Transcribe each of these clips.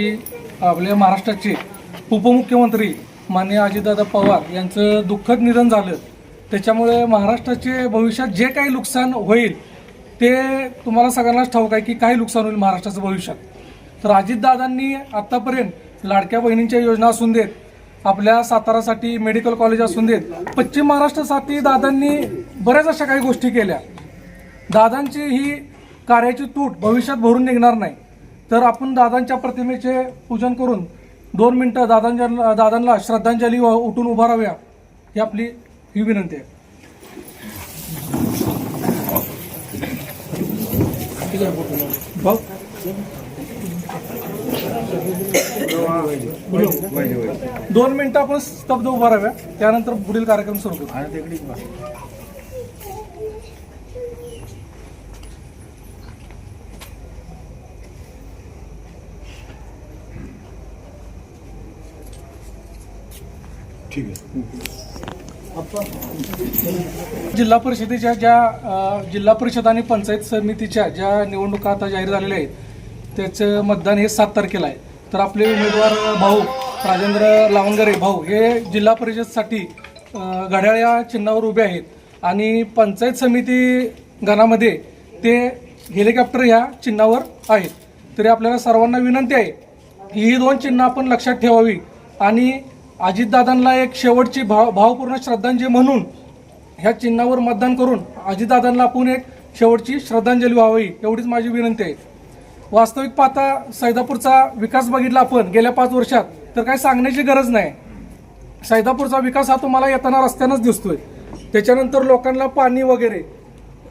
की आपल्या महाराष्ट्राचे उपमुख्यमंत्री माननीय अजितदादा पवार यांचं दुःखद निधन झालं. त्याच्यामुळे महाराष्ट्राचे भविष्यात जे काही नुकसान होईल ते तुम्हाला सगळ्यांनाच ठाऊक आहे की काही नुकसान होईल महाराष्ट्राचं भविष्यात. तर अजितदादांनी आत्तापर्यंत लाडक्या बहिणींच्या योजना असून देत आपल्या सातारासाठी मेडिकल कॉलेज असून देत पश्चिम महाराष्ट्रासाठी दादांनी बऱ्याच अशा काही गोष्टी केल्या. दादांची ही कार्याची तूट भविष्यात भरून निघणार नाही. तर आपण दादांच्या प्रतिमेचे पूजन करून दोन मिनटं दादांच्या दादांना श्रद्धांजली उठून उभा राहूया. ही आपली ही विनंती आहे. दोन मिनिटं आपण स्तब्ध उभा राहूया. त्यानंतर पुढील कार्यक्रम सुरू करू. ठीक आहे. जिल्हा परिषदेच्या ज्या जिल्हा परिषद आणि पंचायत समितीच्या ज्या निवडणुका आता जाहीर झालेल्या आहेत त्याचं मतदान हे सात तारखेला आहे. तर आपले उमेदवार भाऊ राजेंद्र लावंगरे भाऊ हे जिल्हा परिषदसाठी घड्याळ या चिन्हावर उभे आहेत. आणि पंचायत समिती गणामध्ये ते हेलिकॉप्टर ह्या चिन्हावर आहेत. तरी आपल्याला सर्वांना विनंती आहे ही दोन चिन्ह आपण लक्षात ठेवावी. आणि अजितदादांना एक शेवटची भाव भावपूर्ण श्रद्धांजली म्हणून ह्या चिन्हावर मतदान करून अजितदादांना आपण एक शेवटची श्रद्धांजली व्हावी एवढीच माझी विनंती आहे. वास्तविक पाहता सैदापूरचा विकास बघितला आपण गेल्या पाच वर्षात तर काही सांगण्याची गरज नाही. सैदापूरचा विकास हा तुम्हाला येताना रस्त्यानंच दिसतोय. त्याच्यानंतर लोकांना पाणी वगैरे.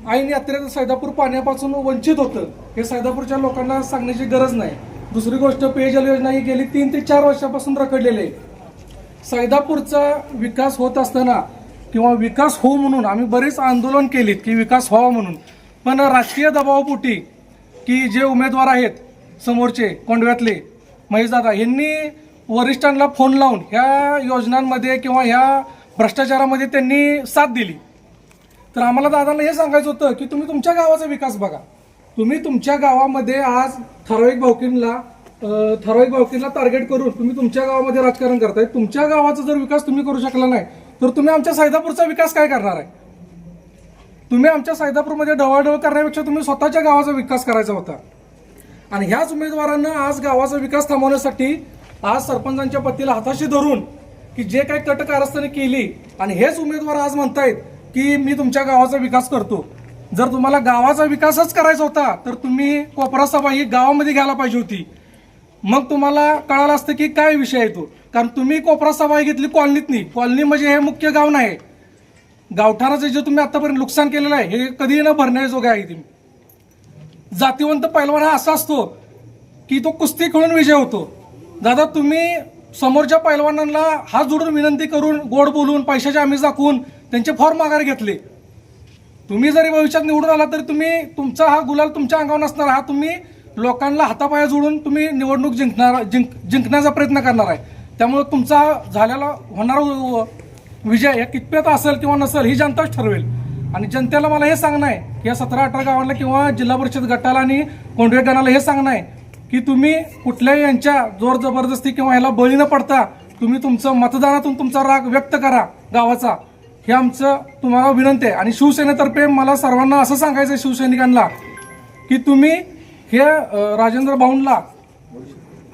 ऐन यात्रेचं सैदापूर पाण्यापासून वंचित होतं हे सैदापूरच्या लोकांना सांगण्याची गरज नाही. दुसरी गोष्ट पेयजल योजना ही गेली तीन ते चार वर्षापासून रखडलेली आहे. सैदापूरचा विकास होत असताना किंवा विकास हो म्हणून आम्ही बरीच आंदोलन केलीत की विकास व्हावा म्हणून. पण राजकीय दबावापोटी की जे उमेदवार आहेत समोरचे कोंडव्यातले महेशदादा यांनी वरिष्ठांना फोन लावून ह्या योजनांमध्ये किंवा ह्या भ्रष्टाचारामध्ये त्यांनी साथ दिली. तर आम्हाला दादांना हे सांगायचं होतं की तुम्ही तुमच्या गावाचा विकास बघा. तुम्ही तुमच्या गावामध्ये आज ठराविक भावकींना ठराविक बाबतीला टार्गेट करून तुम्ही तुमच्या गावामध्ये राजकारण करताय. तुमच्या गावाचा जर विकास तुम्ही करू शकला नाही तर तुम्ही आमच्या सैदापूरचा विकास काय करणार आहे? तुम्ही आमच्या सैदापूरमध्ये ढवळढवळ करण्यापेक्षा तुम्ही स्वतःच्या गावाचा विकास करायचा होता. आणि ह्याच उमेदवारांना आज गावाचा विकास थांबवण्यासाठी आज सरपंचांच्या पतीला हाताशी धरून की जे काही कट कारस्थाने केली आणि हेच उमेदवार आज म्हणतायत की मी तुमच्या गावाचा विकास करतो. जर तुम्हाला गावाचा विकासच करायचा होता तर तुम्ही कोपरा सभा ही गावामध्ये घ्यायला पाहिजे होती. मग तुम्हाला कळालं असतं की काय विषय आहे तो? कारण तुम्ही कोपरा सभा घेतली कॉलनीतनी. कॉलनी म्हणजे हे मुख्य गाव नाही. गावठाणाचं जे तुम्ही आतापर्यंत नुकसान केलेलं आहे हे कधीही न भरण्याजोगे आहे तुम्ही. जातीवंत पैलवान हा असा असतो की तो कुस्ती खेळून विजय होतो. दादा तुम्ही समोरच्या पैलवानांना हात जोडून विनंती करून गोड बोलून पैशाचे आम्ही दाखवून त्यांचे फॉर्म माघार घेतले. तुम्ही जरी भविष्यात निवडून आला तरी तुम्ही तुमचा हा गुलाल तुमच्या अंगावर नसणार. हा तुम्ही लोकांना हातापाया जोडून तुम्ही निवडणूक जिंकणार जिंक जिंकण्याचा प्रयत्न करणार आहे. त्यामुळे तुमचा झालेला होणारा विजय या कितप्यात असेल किंवा नसेल ही जनताच ठरवेल. आणि जनतेला मला हे सांगणं आहे की या सतरा अठरा गावांना किंवा जिल्हा परिषद गटाला आणि कोंडवे गणाला हे सांगणं आहे की तुम्ही कुठल्याही यांच्या जोर जबरदस्ती किंवा ह्याला बळी न पडता तुम्ही तुमचं मतदानातून तुमचा राग व्यक्त करा गावाचा. हे आमचं तुम्हाला विनंती आहे. आणि शिवसेनेतर्फे मला सर्वांना असं सांगायचं आहे शिवसैनिकांना की तुम्ही हे राजेंद्र भाऊंला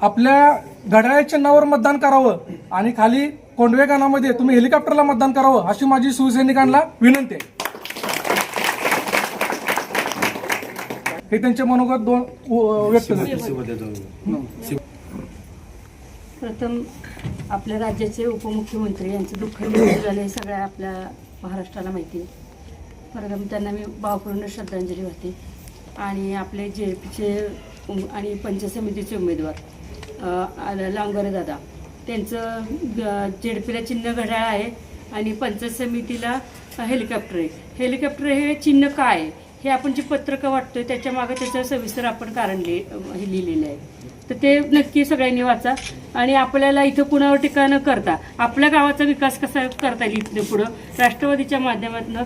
आपल्या घड्याळ चिन्हावर मतदान करावं आणि खाली कोंडवेगानामध्ये तुम्ही हेलिकॉप्टरला मतदान करावं अशी माझी शिवसैनिकांना विनंती आहे. हे त्यांचे मनोगत दोन व्यक्त प्रथम आपल्या राज्याचे उपमुख्यमंत्री यांचं दुःख झालं हे सगळ्या आपल्या महाराष्ट्राला माहिती आहे. प्रथम त्यांना मी भावपूर्ण श्रद्धांजली वाहते. आणि आपले जे पीचे आणि पंचायत समितीचे उमेदवार लांगरे दादा. त्यांचं जेडपीला चिन्ह घड्याळ आहे आणि पंचायत समितीला हेलिकॉप्टर आहे. हेलिकॉप्टर हे चिन्ह काय? आहे हे आपण जे पत्रकं वाटतोय त्याच्यामागे त्याचं सविस्तर आपण कारण लिहि हे लिहिलेलं आहे. तर ते नक्की सगळ्यांनी वाचा आणि आपल्याला इथं कुणावर टीका न करता आपल्या गावाचा विकास कसा करता येईल इथनं पुढं? राष्ट्रवादीच्या माध्यमातून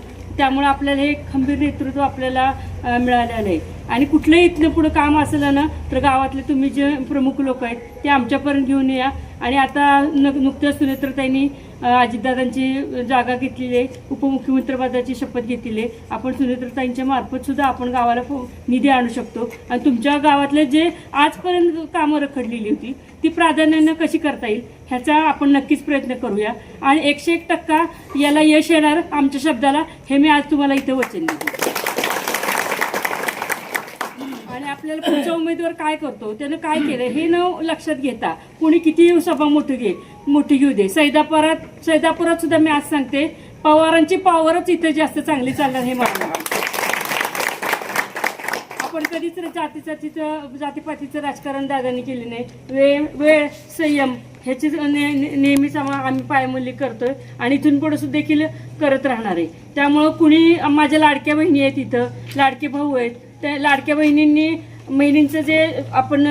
त्यामुळे आपल्याला हे खंबीर नेतृत्व आपल्याला मिळालेलं आहे आणि कुठलंही इथलं पुढं काम असलं ना तर गावातले तुम्ही जे प्रमुख लोक आहेत ते आमच्यापर्यंत घेऊन या. आणि आता न नुकत्याच सुनेत्रताईंनी अजितदादांची जागा घेतलेली आहे उपमुख्यमंत्रीपदाची शपथ घेतलेली आहे. आपण सुनेत्रताईंच्या मार्फतसुद्धा आपण गावाला फो- निधी आणू शकतो. आणि तुमच्या गावातले जे आजपर्यंत कामं रखडलेली होती ती प्राधान्यानं कशी करता येईल ह्याचा आपण नक्कीच प्रयत्न करूया. आणि एकशे एक टक्का याला यश येणार आमच्या शब्दाला हे मी आज तुम्हाला इथे वचन देते. आणि आपल्याला पुढचा उमेदवार काय करतो त्यानं काय केलं हे न लक्षात घेता कोणी किती सभा मोठी घे मोठी घेऊ दे. सैदापुरात सैदापुरात सुद्धा मी आज सांगते पवारांची पॉवरच इथे जास्त चांगली चालणार हे मला आपण कधीच जातीचं जातीपातीचं राजकारण दादांनी केले नाही. वेळ वेळ संयम ह्याची ने- नेहमीच आम्हा- आम्ही पायमल्ली करतोय आणि इथून पुढे सुद्धा देखील करत राहणार आहे. त्यामुळं कुणी माझ्या लाडक्या बहिणी आहेत इथं लाडके भाऊ आहेत त्या लाडक्या बहिणींनी बहिणींचं जे आपण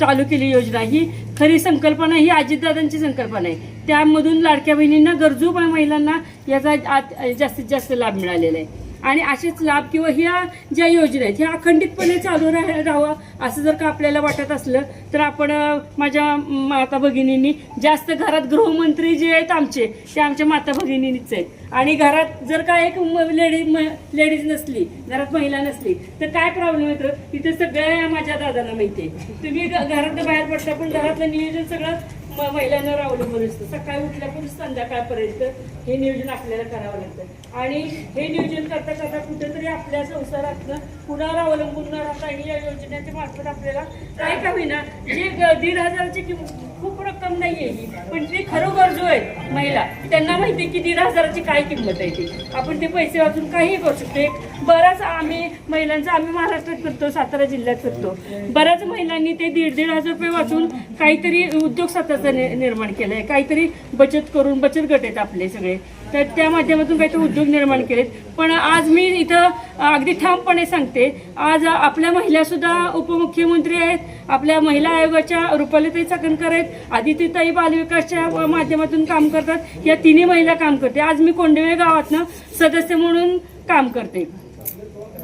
चालू केली योजना ही खरी संकल्पना ही अजितदादांची संकल्पना आहे. त्यामधून लाडक्या बहिणींना गरजू महिलांना याचा आत- जास्तीत जास्त लाभ मिळालेला आहे. आणि असेच लाभ किंवा ह्या ज्या योजना आहेत ह्या अखंडितपणे चालू राह राहावं असं जर का आपल्याला वाटत असलं तर आपण माझ्या माता भगिनींनी जास्त घरात गृहमंत्री जे आहेत आमचे ते आमच्या माता भगिनींनीच आहेत. आणि घरात जर का एक लेडीज लेडीज नसली घरात महिला नसली तर काय प्रॉब्लेम येतो तिथे सगळ्या माझ्या दादांना माहिती आहे. तुम्ही घ- बाहेर पडता पण घरातलं नियोजन सगळं महिलांवर अवलंबून असतं. सकाळी उठल्यापासून संध्याकाळपर्यंत हे नियोजन आपल्याला करावं लागतं. आणि हे नियोजन करता करता कुठेतरी आपल्या संसारातनं कुणावर अवलंबून न राहता ही या योजनेच्या मार्फत आपल्याला काय का होईना जे दीड हजाराची किंमत खूप रक्कम नाही आहे ही पण जे खरं गरजू आहेत महिला त्यांना माहिती आहे की दीड हजाराची काय किंमत आहे ती. आपण ते पैसे वाचून काही करू शकतो. एक बराच आम्ही महिलांचा आम्ही महाराष्ट्रात करतो सातारा जिल्ह्यात करतो बऱ्याच महिलांनी ते दीड दीड हजार रुपये वाचून काहीतरी उद्योग स्वतःचा निर्माण निर्माण केलाय. काहीतरी बचत करून बचत गट आहेत आपले सगळे. तर त्या माध्यमातून काहीतरी उद्योग निर्माण केलेत. पण आज मी इथं अगदी ठामपणे सांगते आज आपल्या महिला सुद्धा उपमुख्यमंत्री आहेत. आपल्या महिला आयोगाच्या रुपालीताई चाकणकर आहेत. आदितीताई बालविकासच्या माध्यमातून काम करतात. या तिन्ही महिला काम करते. आज मी कोंडवे गावातनं सदस्य म्हणून काम करते.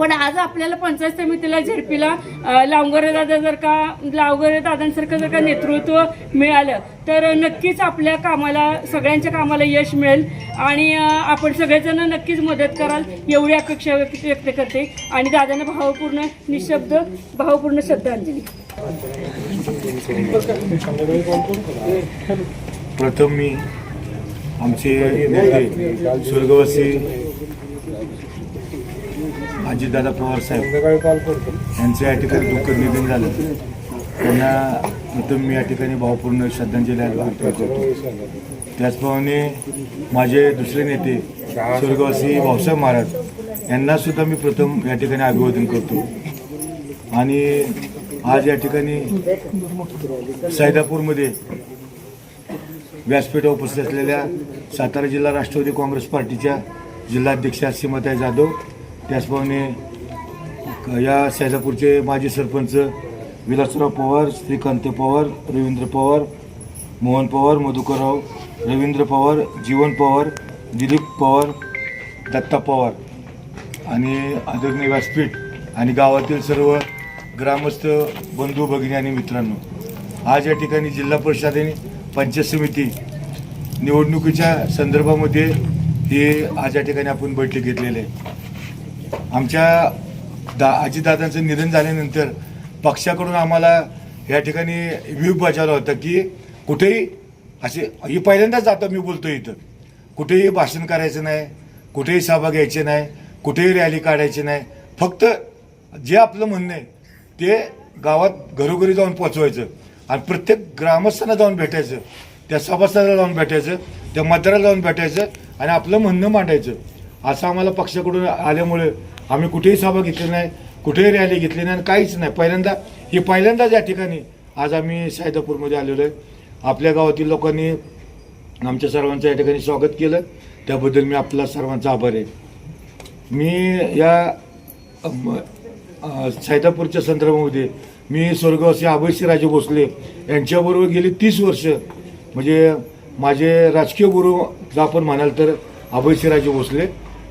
पण आज आपल्याला पंचायत समितीला झेडपीला लावगरे दादा जर का लावगरे दादांसारखं जर का नेतृत्व मिळालं तर नक्कीच आपल्या कामाला सगळ्यांच्या कामाला यश मिळेल. आणि आपण सगळेजण नक्कीच मदत कराल एवढी अपेक्षा व्यक्त व्यक्त करते. आणि दादांना भावपूर्ण निशब्द भावपूर्ण श्रद्धांजली. प्रथम मी आमचे नेते स्वर्गवासी अजितदादा पवार साहेब यांचं या ठिकाणी दुःखद निधन झालं. त्यांना प्रथम मी या ठिकाणी भावपूर्ण श्रद्धांजली अर्पण करतो. त्याचप्रमाणे माझे दुसरे नेते स्वर्गवासी भाऊसाहेब महाराज यांना सुद्धा मी प्रथम या ठिकाणी अभिवादन करतो. आणि आज या ठिकाणी सैदापूरमध्ये व्यासपीठावर उपस्थित असलेल्या सातारा जिल्हा राष्ट्रवादी काँग्रेस पार्टीच्या जिल्हाध्यक्षा सीमाताई जाधव त्याचप्रमाणे या सैदापूरचे माजी सरपंच विलासराव पवार श्रीकांत पवार रवींद्र पवार मोहन पवार मधुकरराव रवींद्र पवार जीवन पवार दिलीप पवार दत्ता पवार आणि आदरणीय व्यासपीठ आणि गावातील सर्व ग्रामस्थ बंधू भगिनी आणि मित्रांनो आज या ठिकाणी जिल्हा परिषद आणि पंचायत समिती निवडणुकीच्या संदर्भामध्ये हे आज या ठिकाणी आपण बैठक घेतलेली आहे. आमच्या दा अजितदादांचं निधन झाल्यानंतर पक्षाकडून आम्हाला या ठिकाणी व्ह्यू बजावला होता की कुठेही असे ही पहिल्यांदाच आता मी बोलतो इथं. कुठेही भाषण करायचं नाही कुठेही सभा घ्यायची नाही कुठेही रॅली काढायची नाही. फक्त जे आपलं म्हणणं आहे ते गावात घरोघरी जाऊन पोचवायचं आणि प्रत्येक ग्रामस्थांना जाऊन भेटायचं त्या सभासदाला जाऊन भेटायचं त्या मतदाराला जाऊन भेटायचं आणि आपलं म्हणणं मांडायचं. असं आम्हाला पक्षाकडून आल्यामुळे आम्ही कुठेही सभा घेतली नाही कुठेही रॅली घेतली नाही आणि काहीच नाही. पहिल्यांदा ही पहिल्यांदाच या ठिकाणी आज आम्ही सायदापूरमध्ये आलेलो आहे. आपल्या गावातील लोकांनी आमच्या सर्वांचं या ठिकाणी स्वागत केलं. त्याबद्दल मी आपला सर्वांचा आभार आहे. मी या सायदापूरच्या संदर्भामध्ये मी स्वर्गवासी आभयसी राजे भोसले यांच्याबरोबर गेली तीस वर्ष. म्हणजे माझे राजकीय गुरु जर आपण म्हणाल तर आभयसी राजे भोसले.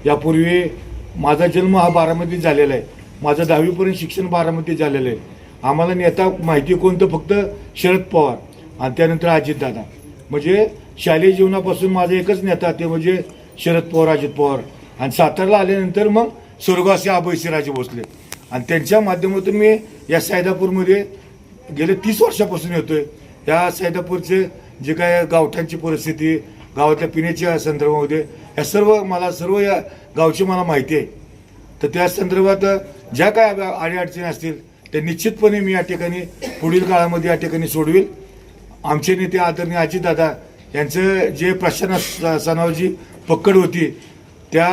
यापूर्वी माझा जन्म हा बारामतीत झालेला आहे. माझं दहावीपर्यंत शिक्षण बारामतीत झालेलं आहे. आम्हाला नेता माहिती कोणतं? फक्त शरद पवार आणि त्यानंतर अजितदादा. म्हणजे शालेय जीवनापासून माझा एकच नेता ते म्हणजे शरद पवार अजित पवार. आणि सातारला आल्यानंतर मग स्वर्गवासी राजे भोसले. आणि त्यांच्या माध्यमातून मी या सायदापूरमध्ये गेले तीस वर्षापासून येतो आहे या सायदापूरचे जे काय गावठांची परिस्थिती गावातल्या पिण्याच्या संदर्भामध्ये या सर्व मला सर्व या गावची मला माहिती आहे. तर त्या संदर्भात ज्या काय अडीअडचणी असतील त्या निश्चितपणे मी या ठिकाणी पुढील काळामध्ये या ठिकाणी सोडवील. आमचे नेते आदरणीय अजितदादा यांचं जे प्रशासनावर जी पकड होती त्या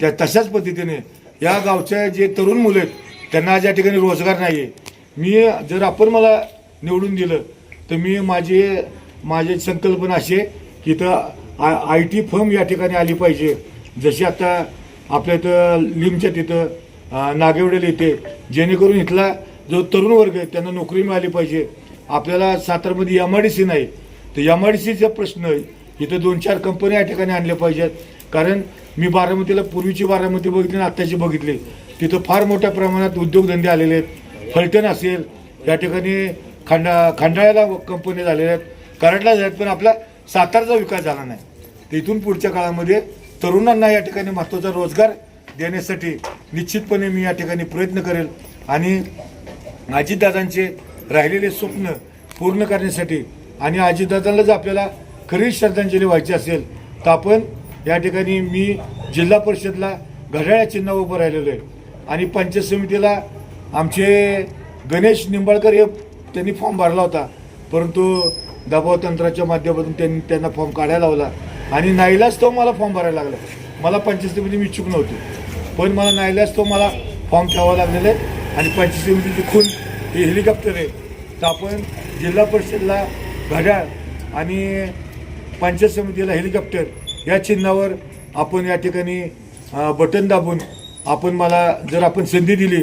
त्या तशाच पद्धतीने या गावच्या जे तरुण मुलं आहेत त्यांना आज या ठिकाणी रोजगार नाही आहे मी जर आपण मला निवडून दिलं तर मी माझी माझी संकल्पना अशी आहे की इथं आय टी फर्म या ठिकाणी आली पाहिजे. जशी आता आपल्या इथं लिमच्या तिथं नागेवडेला येते. जेणेकरून इथला जो तरुण वर्ग आहे त्यांना नोकरी मिळाली पाहिजे. आपल्याला सातारमध्ये एम आय डी सी नाही. तर एम आय डी सीचा प्रश्न आहे इथं दोन चार कंपन्या या ठिकाणी आणल्या पाहिजेत. कारण मी बारामतीला पूर्वीची बारामती बघितली आणि आत्ताची बघितली. तिथं फार मोठ्या प्रमाणात उद्योगधंदे आलेले आहेत. फलटण असेल या ठिकाणी खंडा खंडाळ्याला कंपन्या झालेल्या आहेत. कराडला झाल्यात पण आपला सातारचा विकास झाला नाही. तर इथून पुढच्या काळामध्ये तरुणांना या ठिकाणी महत्त्वाचा रोजगार देण्यासाठी निश्चितपणे मी या ठिकाणी प्रयत्न करेल आणि अजितदादांचे राहिलेले स्वप्न पूर्ण करण्यासाठी आणि अजितदादांना जर आपल्याला खरी श्रद्धांजली व्हायची असेल तर आपण या ठिकाणी मी जिल्हा परिषदला घड्याळ्या चिन्ह उभं राहिलेलो आहे. आणि पंचायत समितीला आमचे गणेश निंबाळकर हे त्यांनी फॉर्म भरला होता. परंतु दबाव तंत्राच्या माध्यमातून त्यांनी त्यांना फॉर्म काढायला लावला. आणि नाईलाच तो मला फॉर्म भरायला लागला. मला पंचायत समिती म्हणजे मी इच्छुक नव्हते. पण मला नाईलाच तो मला फॉर्म ठेवावा लागलेला आहे. आणि पंचायत समितीची म्हणजे खून हे हेलिकॉप्टर आहे. तर आपण जिल्हा परिषदला घड्याळ आणि पंचायत समितीला हेलिकॉप्टर या चिन्हावर आपण या ठिकाणी बटन दाबून आपण मला जर आपण संधी दिली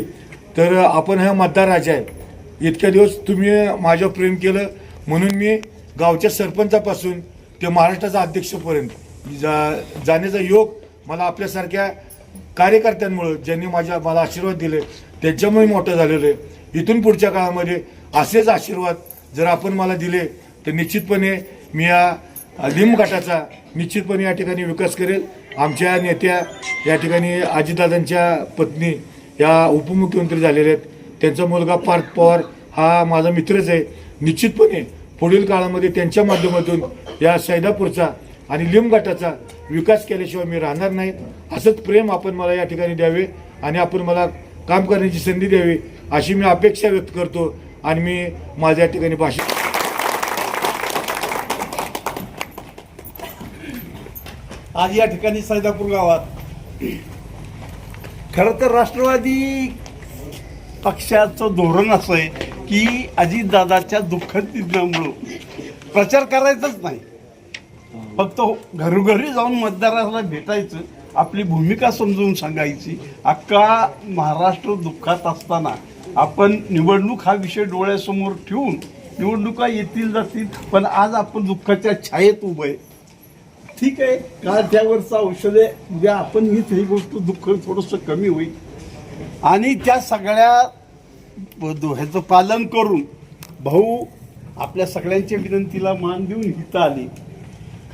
तर आपण हा मतदार राजा आहे. इतक्या दिवस तुम्ही माझ्यावर प्रेम केलं म्हणून मी गावच्या सरपंचापासून ते महाराष्ट्राचा अध्यक्षपर्यंत. जा जाण्याचा योग मला आपल्यासारख्या कार्यकर्त्यांमुळं ज्यांनी माझ्या मला आशीर्वाद दिले त्यांच्यामुळे मोठं झालेलं आहे. इथून पुढच्या काळामध्ये असेच आशीर्वाद जर आपण मला दिले तर निश्चितपणे मी या लिंब निश्चितपणे या ठिकाणी विकास करेल. आमच्या नेत्या या ठिकाणी अजितदादांच्या पत्नी या उपमुख्यमंत्री झालेल्या आहेत. त्यांचा मुलगा पार्थ पवार हा माझा मित्रच आहे. निश्चितपणे पुढील काळामध्ये त्यांच्या माध्यमातून या सैदापूरचा आणि लिंब गटाचा विकास केल्याशिवाय मी राहणार नाही. असंच प्रेम आपण मला या ठिकाणी द्यावे आणि आपण मला काम करण्याची संधी द्यावी अशी मी अपेक्षा व्यक्त करतो आणि मी माझ्या या ठिकाणी भाषण आज या ठिकाणी सैदापूर गावात खरं तर राष्ट्रवादी पक्षाचं धोरण असं आहे. की अजितदादाच्या दुःखद निधनामुळं प्रचार करायचाच नाही. फक्त घरोघरी जाऊन मतदाराला भेटायचं आपली भूमिका समजून सांगायची. अख्खा महाराष्ट्र दुःखात असताना आपण निवडणूक हा विषय डोळ्यासमोर ठेवून निवडणुका येतील जातील पण आज आपण दुःखाच्या छायेत उभं आहे. ठीक आहे का त्यावरचं औषध आहे. उद्या आपण हीच ही गोष्ट दुःख थोडंसं कमी होईल. आणि त्या सगळ्या ह्याचं पालन करून भाऊ आपल्या सगळ्यांच्या विनंतीला मान देऊन हिथं आली.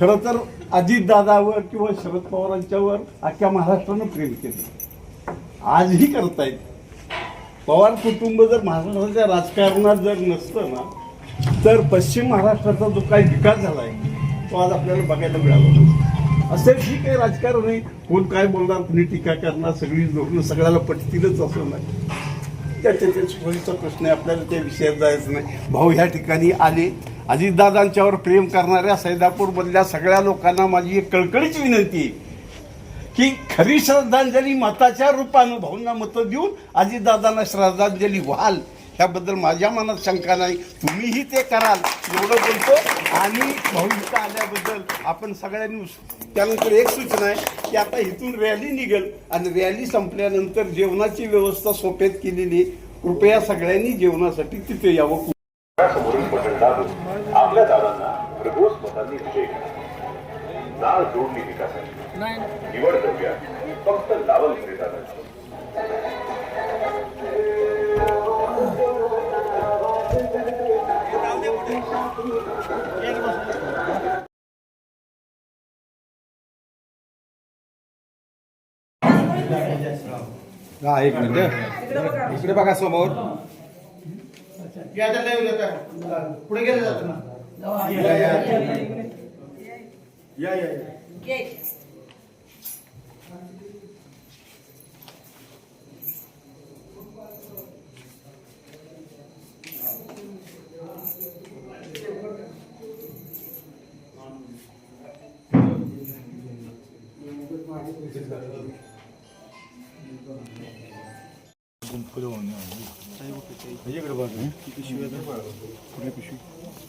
खरं तर अजितदादावर किंवा शरद पवारांच्यावर अख्ख्या महाराष्ट्रानं प्रेम केलं. आजही करतायत. पवार कुटुंब जर महाराष्ट्राच्या राजकारणात जर नसतं ना तर पश्चिम महाराष्ट्राचा जो काही विकास झाला आहे तो आज आपल्याला बघायला मिळाला असं ठीक आहे राजकारण आहे. कोण काय बोलणार कोणी टीका करणार सगळी लोक सगळ्याला पटतीलच असं नाही. त्याच्या सोयीचा प्रश्न आहे आपल्याला त्या विषयात जायचं नाही. भाऊ ह्या ठिकाणी आले. अजितदादांच्यावर प्रेम करणाऱ्या सैदापूरमधल्या सगळ्या लोकांना माझी एक कळकळीची विनंती आहे की खरी श्रद्धांजली मताच्या रूपानं भाऊंना मतं देऊन अजितदादांना श्रद्धांजली व्हाल ह्याबद्दल माझ्या मनात शंका नाही. तुम्हीही ते कराल एवढं बोलतो. आणि भाऊ इथं आल्याबद्दल आपण सगळ्यांनी त्यानंतर एक सूचना आहे की आता इथून रॅली निघेल आणि रॅली संपल्यानंतर जेवणाची व्यवस्था सोप्यात केलेली कृपया सगळ्यांनी जेवणासाठी तिथे यावं. आपल्या दादांना प्रभोस मतांनी विजय करा. नाळ जोडणी विकासाची. निवड करूया. फक्त लावल श्रीदाराची हा एक मिनिट इकडे बघा समोर. पुढे गेलं जातं ना. या या